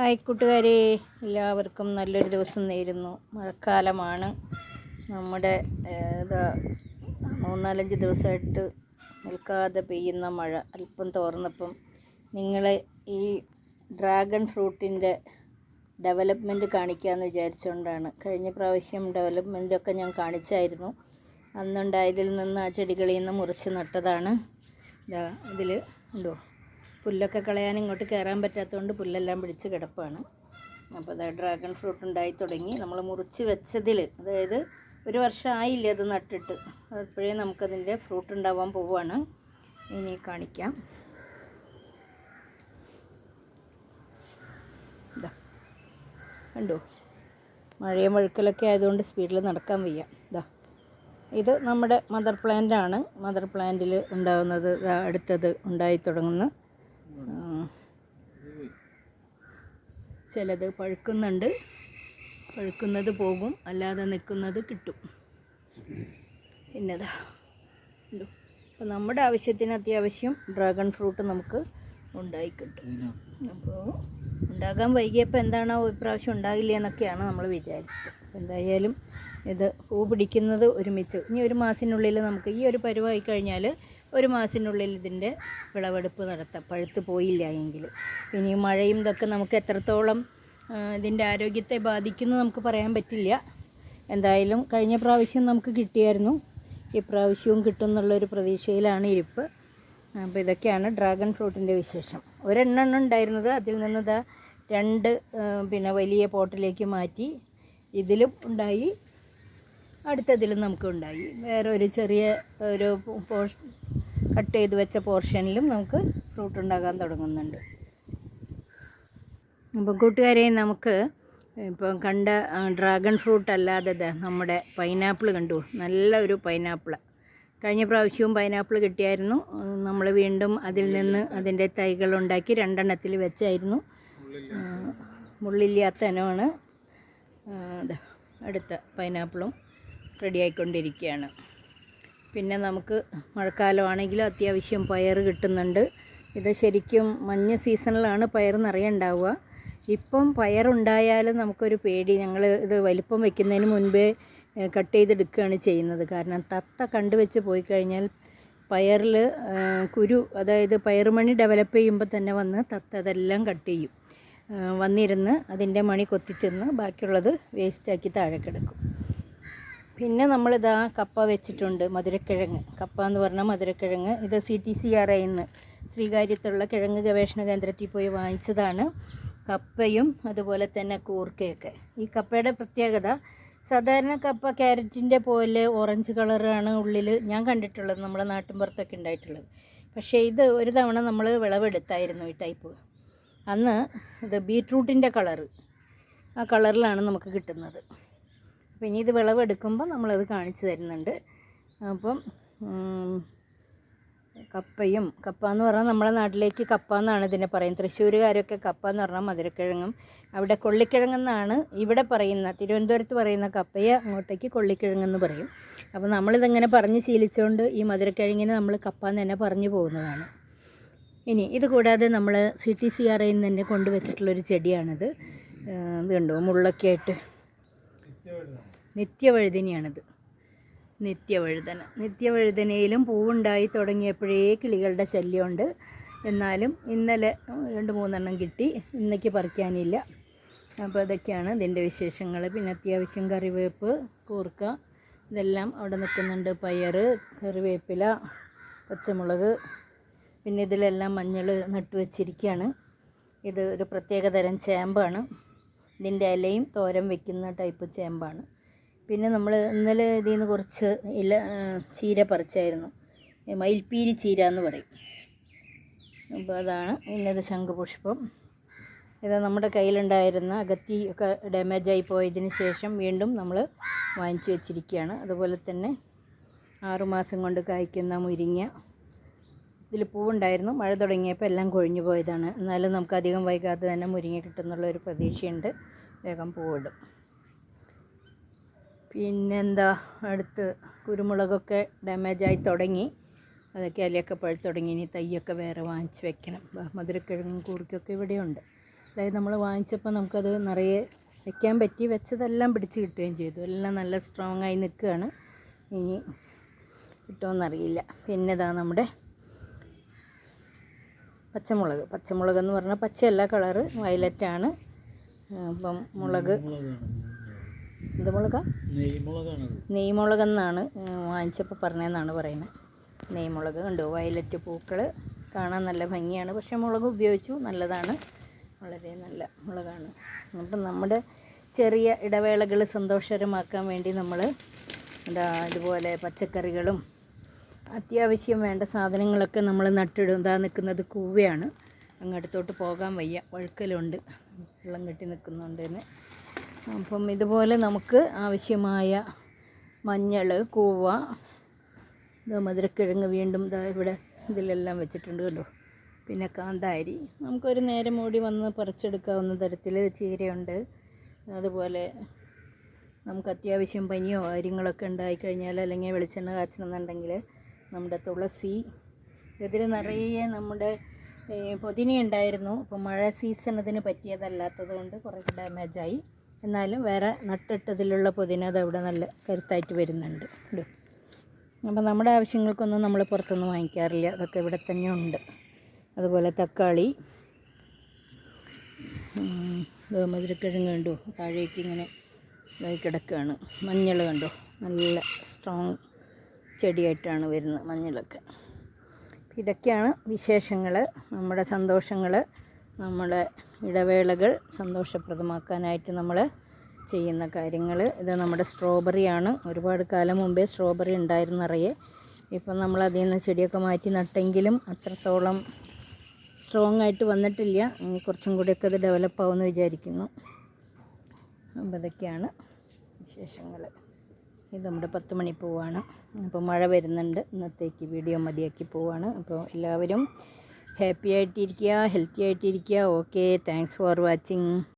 Hi കൂട്ടുകാരെ എല്ലാവർക്കും നല്ലൊരു ദിവസം നേരുന്നു. മഴക്കാലമാണ്. നമ്മുടെ മൂന്നാലഞ്ച് ദിവസമായിട്ട് നിൽക്കാതെ പെയ്യുന്ന മഴ അല്പം തോർന്നപ്പം നിങ്ങൾ ഈ ഡ്രാഗൺ ഫ്രൂട്ടിന്റെ ഡെവലപ്മെന്റ് കാണിക്കാമെന്ന് വിചാരിച്ചുകൊണ്ടാണ് കഴിഞ്ഞ പ്രാവശ്യം ഡെവലപ്മെന്റൊക്കെ ഞാൻ കാണിച്ചായിരുന്നു. അന്നുണ്ടായതിൽ നിന്ന് ആ ചെടികളിൽ നിന്ന് മുറിച്ച് നട്ടതാണ്. ഇതാ ഇതിൽ ഉണ്ടോ പുല്ലൊക്കെ കളയാൻ ഇങ്ങോട്ട് കയറാൻ പറ്റാത്തതുകൊണ്ട് പുല്ലെല്ലാം പിടിച്ച് കിടപ്പാണ്. അപ്പോൾ അതായത് ഡ്രാഗൺ ഫ്രൂട്ട് ഉണ്ടായി തുടങ്ങി. നമ്മൾ മുറിച്ച് വെച്ചതിൽ അതായത് ഒരു വർഷം ആയില്ല അത് നട്ടിട്ട്. അപ്പോഴേ നമുക്കതിന്റെ ഫ്രൂട്ട് ഉണ്ടാവാൻ പോവുകയാണ്. ഇനി കാണിക്കാം. കണ്ടോ? മഴയും വഴുക്കലൊക്കെ ആയതുകൊണ്ട് സ്പീഡിൽ നടക്കാൻ വയ്യ. ഇതാ ഇത് നമ്മുടെ മദർ പ്ലാന്റ് ആണ് മദർ പ്ലാന്റിൽ ഉണ്ടാകുന്നത് അടുത്തത് ഉണ്ടായി തുടങ്ങുന്നു. ചിലത് പഴുക്കുന്നുണ്ട്. പഴുക്കുന്നത് പോകും. അല്ലാതെ നിൽക്കുന്നത് കിട്ടും. പിന്നെതാ. അപ്പം അപ്പോൾ നമ്മുടെ ആവശ്യത്തിന് അത്യാവശ്യം ഡ്രാഗൺ ഫ്രൂട്ട് നമുക്ക് ഉണ്ടായി കിട്ടും. അപ്പോൾ ഉണ്ടാകാൻ വൈകിയപ്പോൾ എന്താണോ ഇപ്രാവശ്യം ഉണ്ടാകില്ല എന്നൊക്കെയാണ് നമ്മൾ വിചാരിച്ചത്. എന്തായാലും ഇത് പൂ പിടിക്കുന്നത് ഒരുമിച്ച്. ഇനി ഒരു മാസത്തിനുള്ളിൽ നമുക്ക് ഈ ഒരു പരുവായി കഴിഞ്ഞാൽ ഒരു മാസത്തിനുള്ളിൽ ഇതിന്റെ വിളവെടുപ്പ് നടത്താം. പഴുത്ത് പോയില്ല എങ്കിൽ. പിന്നെ മഴയും ഇതൊക്കെ നമുക്ക് എത്രത്തോളം ഇതിന്റെ ആരോഗ്യത്തെ ബാധിക്കുന്നു നമുക്ക് പറയാൻ പറ്റില്ല. എന്തായാലും കഴിഞ്ഞ പ്രാവശ്യം നമുക്ക് കിട്ടിയായിരുന്നു. ഈ പ്രാവശ്യവും കിട്ടും എന്നുള്ളൊരു പ്രതീക്ഷയിലാണ് ഇരിപ്പ്. അപ്പോൾ ഇതൊക്കെയാണ് ഡ്രാഗൺ ഫ്രൂട്ടിന്റെ വിശേഷം. ഒരെണ്ണം ഉണ്ടായിരുന്നത് അതിൽ നിന്ന് ദാ രണ്ട് പിന്നെ വലിയ പോട്ടിലേക്ക് മാറ്റി ഇതിലും ഉണ്ടായി. അടുത്തതിലും നമുക്ക് ഉണ്ടായി. വേറെ ഒരു ചെറിയ ഒരു പോർഷ കട്ട് ചെയ്ത് വെച്ച പോർഷനിലും നമുക്ക് ഫ്രൂട്ട് ഉണ്ടാകാൻ തുടങ്ങുന്നുണ്ട്. അപ്പോൾ കൂട്ടുകാരെ നമുക്ക് ഇപ്പം കണ്ട ഡ്രാഗൺ ഫ്രൂട്ട് അല്ലാതെ നമ്മുടെ പൈനാപ്പിൾ കണ്ടു. നല്ല ഒരു പൈനാപ്പിൾ കഴിഞ്ഞ പ്രാവശ്യവും പൈനാപ്പിൾ കിട്ടിയായിരുന്നു. നമ്മൾ വീണ്ടും അതിൽ നിന്ന് അതിന്റെ തൈകൾ ഉണ്ടാക്കി രണ്ടെണ്ണത്തിൽ വെച്ചായിരുന്നു. മുള്ളില്ലാത്ത ഇനമാണ്. അടുത്ത പൈനാപ്പിളും റെഡി ആയിക്കൊണ്ടിരിക്കുകയാണ്. പിന്നെ നമുക്ക് മഴക്കാലമാണെങ്കിൽ അത്യാവശ്യം പയർ കിട്ടുന്നുണ്ട്. ഇത് ശരിക്കും മഞ്ഞ സീസണിലാണ് പയർ നിറയെ ഉണ്ടാവുക ഇപ്പം പയറുണ്ടായാലും നമുക്കൊരു പേടി. ഞങ്ങൾ ഇത് വലിപ്പം വെക്കുന്നതിന് മുൻപേ കട്ട് ചെയ്തെടുക്കുകയാണ് ചെയ്യുന്നത്. കാരണം തത്ത കണ്ടുവെച്ച് പോയി കഴിഞ്ഞാൽ പയറിൽ കുരു അതായത് പയറുമണി ഡെവലപ്പ് ചെയ്യുമ്പോൾ തന്നെ വന്ന് തത്ത അതെല്ലാം കട്ട് ചെയ്യും. വന്നിരുന്ന് അതിന്റെ മണി കൊത്തി തിന്ന് ബാക്കിയുള്ളത് വേസ്റ്റാക്കി താഴെ കിടക്കും പിന്നെ നമ്മളിതാ കപ്പ വെച്ചിട്ടുണ്ട് മധുരക്കിഴങ്ങ്. കപ്പ എന്ന് പറഞ്ഞാൽ മധുരക്കിഴങ്ങ്. ഇത് സി ടി സി ആർ ഐന്ന് ശ്രീകാര്യത്തുള്ള കിഴങ്ങ് ഗവേഷണ കേന്ദ്രത്തിൽ പോയി വാങ്ങിച്ചതാണ്. കപ്പയും അതുപോലെ തന്നെ കൂർക്കയൊക്കെ. ഈ കപ്പയുടെ പ്രത്യേകത സാധാരണ കപ്പ ക്യാരറ്റിന്റെ പോലെ ഓറഞ്ച് കളറാണ് ഉള്ളിൽ ഞാൻ കണ്ടിട്ടുള്ളത് നമ്മുടെ നാട്ടിൻപുറത്തൊക്കെ ഉണ്ടായിട്ടുള്ളത്. പക്ഷേ ഇത് ഒരു തവണ നമ്മൾ വിളവെടുത്തായിരുന്നു ഈ ടൈപ്പ്. അന്ന് ഇത് ബീറ്റ്റൂട്ടിന്റെ കളറ്. ആ കളറിലാണ് നമുക്ക് കിട്ടുന്നത്. അപ്പം ഇനി ഇത് വിളവെടുക്കുമ്പോൾ നമ്മളത് കാണിച്ചു തരുന്നുണ്ട്. അപ്പം കപ്പയും കപ്പ എന്ന് പറഞ്ഞാൽ നമ്മുടെ നാട്ടിലേക്ക് കപ്പ എന്നാണ് ഇതിനെ പറയുന്നത്. തൃശ്ശൂരുകാരൊക്കെ കപ്പ എന്ന് പറഞ്ഞാൽ മധുരക്കിഴങ്ങും. അവിടെ കൊള്ളിക്കിഴങ്ങെന്നാണ് ഇവിടെ പറയുന്ന തിരുവനന്തപുരത്ത് പറയുന്ന കപ്പയെ അങ്ങോട്ടേക്ക് കൊള്ളിക്കിഴങ്ങെന്ന് പറയും. അപ്പോൾ നമ്മളിതിങ്ങനെ പറഞ്ഞ് ശീലിച്ചുകൊണ്ട് ഈ മധുരക്കിഴങ്ങിനെ നമ്മൾ കപ്പ എന്ന് തന്നെ പറഞ്ഞു പോകുന്നതാണ്. ഇനി ഇത് കൂടാതെ നമ്മൾ സി ടി സി ആർ നിന്ന് തന്നെ കൊണ്ടുവച്ചിട്ടുള്ളൊരു ചെടിയാണിത്. ഇത് കണ്ടോ മുള്ളൊക്കെ ആയിട്ട് നിത്യവഴുതനയാണിത്. നിത്യവഴുതന. നിത്യവഴുതനയിലും പൂവുണ്ടായി തുടങ്ങിയപ്പോഴേ കിളികളുടെ ശല്യമുണ്ട്. എന്നാലും ഇന്നലെ രണ്ട് മൂന്നെണ്ണം കിട്ടി. ഇന്നേക്ക് പറിക്കാനില്ല. അപ്പോൾ ഇതൊക്കെയാണ് ഇതിന്റെ വിശേഷങ്ങൾ പിന്നെ അത്യാവശ്യം കറിവേപ്പ് കൂർക്ക ഇതെല്ലാം അവിടെ നിൽക്കുന്നുണ്ട്. പയർ കറിവേപ്പില പച്ചമുളക് പിന്നെ ഇതിലെല്ലാം മഞ്ഞൾ നട്ടു വച്ചിരിക്കുകയാണ്. ഇത് ഒരു പ്രത്യേക തരം ചേമ്പാണ്. ഇതിന്റെ ഇലയും തോരൻ വെക്കുന്ന ടൈപ്പ് ചേമ്പാണ്. പിന്നെ നമ്മൾ ഇന്നലെ ഇതിൽ നിന്ന് കുറച്ച് ഇല ചീര പറിച്ചായിരുന്നു. മയിൽപ്പീരി ചീര എന്ന് പറയും. അപ്പോൾ അതാണ് ഇന്നത് ശംഖുപുഷ്പം. ഇത് നമ്മുടെ കയ്യിലുണ്ടായിരുന്ന അകത്തി ഒക്കെ ഡാമേജായി പോയതിന് ശേഷം വീണ്ടും നമ്മൾ വാങ്ങിച്ചു വെച്ചിരിക്കുകയാണ്. അതുപോലെ തന്നെ ആറുമാസം കൊണ്ട് കായ്ക്കുന്ന മുരിങ്ങ. ഇതിൽ പൂവുണ്ടായിരുന്നു. മഴ തുടങ്ങിയപ്പോൾ എല്ലാം കൊഴിഞ്ഞു പോയതാണ്. എന്നാലും നമുക്ക് അധികം വൈകാതെ തന്നെ മുരിങ്ങ കിട്ടുന്നുള്ള ഒരു പ്രതീക്ഷയുണ്ട്. വേഗം പൂവിടും. പിന്നെന്താ അടുത്ത് കുരുമുളകൊക്കെ ഡാമേജായി തുടങ്ങി. അതൊക്കെ ഇലയൊക്കെ പഴുത്ത് തുടങ്ങി. ഇനി തയ്യൊക്കെ വേറെ വാങ്ങിച്ച് വെക്കണം. മധുരക്കിഴങ്ങും കൂർക്കൊക്കെ ഇവിടെയുണ്ട്. അതായത് നമ്മൾ വാങ്ങിച്ചപ്പോൾ നമുക്കത് നിറയെ വെക്കാൻ പറ്റി വെച്ചതെല്ലാം പിടിച്ച് കിട്ടുകയും ചെയ്തു. എല്ലാം നല്ല സ്ട്രോങ് ആയി നിൽക്കുകയാണ്. ഇനി കിട്ടുമെന്നറിയില്ല പിന്നെ ഇതാ നമ്മുടെ പച്ചമുളക്. പച്ചമുളക് എന്ന് പറഞ്ഞാൽ പച്ചയല്ല കളറ്. വയലറ്റാണ്. അപ്പം മുളക് എന്ത് മുളക നെയ്മുളക് എന്നാണ് വാങ്ങിച്ചപ്പോൾ പറഞ്ഞതെന്നാണ് പറയുന്നത്. നെയ്മുളക് കണ്ടു വയലറ്റ് പൂക്കൾ കാണാൻ നല്ല ഭംഗിയാണ്. പക്ഷേ മുളക് ഉപയോഗിച്ചു നല്ലതാണ്. വളരെ നല്ല മുളകാണ്. അപ്പം നമ്മുടെ ചെറിയ ഇടവേളകൾ സന്തോഷകരമാക്കാൻ വേണ്ടി നമ്മൾ എന്താ ഇതുപോലെ പച്ചക്കറികളും അത്യാവശ്യം വേണ്ട സാധനങ്ങളൊക്കെ നമ്മൾ നട്ടിടും. ഇതാ നിൽക്കുന്നത് കൂവയാണ്. അങ്ങടുത്തോട്ട് പോകാൻ വയ്യ. വഴുക്കലുണ്ട്. വെള്ളം കെട്ടി നിൽക്കുന്നുണ്ട് തന്നെ. അപ്പം ഇതുപോലെ നമുക്ക് ആവശ്യമായ മഞ്ഞൾ കൂവ മധുരക്കിഴങ്ങ് വീണ്ടും ഇതാ ഇവിടെ ഇതിലെല്ലാം വെച്ചിട്ടുണ്ട് കേട്ടോ പിന്നെ കാന്താരി. നമുക്കൊരു നേരം മൂടി വന്ന് പറിച്ചെടുക്കാവുന്ന തരത്തിൽ ചീരയുണ്ട്. അതുപോലെ നമുക്ക് അത്യാവശ്യം പനിയോ കാര്യങ്ങളൊക്കെ ഉണ്ടായിക്കഴിഞ്ഞാൽ അല്ലെങ്കിൽ വെളിച്ചെണ്ണ കാച്ചണമെന്നുണ്ടെങ്കിൽ നമ്മുടെ തുളസി. ഇതിൽ നിറയെ നമ്മുടെ ഏ, ഉണ്ടായിരുന്നു അപ്പോൾ മഴ സീസൺ അതിന് പറ്റിയതല്ലാത്തത് കൊണ്ട് കുറേ ഡാമേജായി എന്നാലും വേറെ നട്ടിട്ടതിലുള്ള പുതിന അത് അവിടെ നല്ല കരുത്തായിട്ട് വരുന്നുണ്ട്. അപ്പം നമ്മുടെ ആവശ്യങ്ങൾക്കൊന്നും നമ്മൾ പുറത്തുനിന്ന് വാങ്ങിക്കാറില്ല. അതൊക്കെ ഇവിടെ തന്നെ ഉണ്ട്. അതുപോലെ തക്കാളി മധുരക്കിഴങ്ങ് കണ്ടു? താഴേക്ക് ഇങ്ങനെ ഇതായി കിടക്കുകയാണ്. മഞ്ഞൾ കണ്ടോ? നല്ല സ്ട്രോങ് ചെടിയായിട്ടാണ് വരുന്നത് മഞ്ഞളൊക്കെ. ഇതൊക്കെയാണ് വിശേഷങ്ങൾ നമ്മുടെ സന്തോഷങ്ങൾ നമ്മുടെ ഇടവേളകൾ സന്തോഷപ്രദമാക്കാനായിട്ട് നമ്മൾ ചെയ്യുന്ന കാര്യങ്ങൾ. ഇത് നമ്മുടെ സ്ട്രോബെറിയാണ്. ഒരുപാട് കാലം മുമ്പേ സ്ട്രോബെറി ഉണ്ടായിരുന്നു നിറയെ. ഇപ്പം നമ്മൾ അതിൽ നിന്ന് ചെടിയൊക്കെ മാറ്റി നട്ടെങ്കിലും അത്രത്തോളം സ്ട്രോങ് ആയിട്ട് വന്നിട്ടില്ല. ഇനി കുറച്ചും കൂടിയൊക്കെ അത് ഡെവലപ്പ് ആവുമെന്ന് വിചാരിക്കുന്നു. അപ്പോൾ ഇതൊക്കെയാണ് വിശേഷങ്ങൾ. ഇത് നമ്മുടെ പത്ത് മണി പൂവാണ്. അപ്പോൾ മഴ വരുന്നുണ്ട്. ഇന്നത്തേക്ക് വീഡിയോ മതിയാക്കി പോവാണ്. അപ്പോൾ എല്ലാവരും ഹാപ്പി ആയിട്ടിരിക്കുക ഹെൽത്തി ആയിട്ടിരിക്കുക ഓക്കെ താങ്ക്സ് ഫോർ വാച്ചിങ്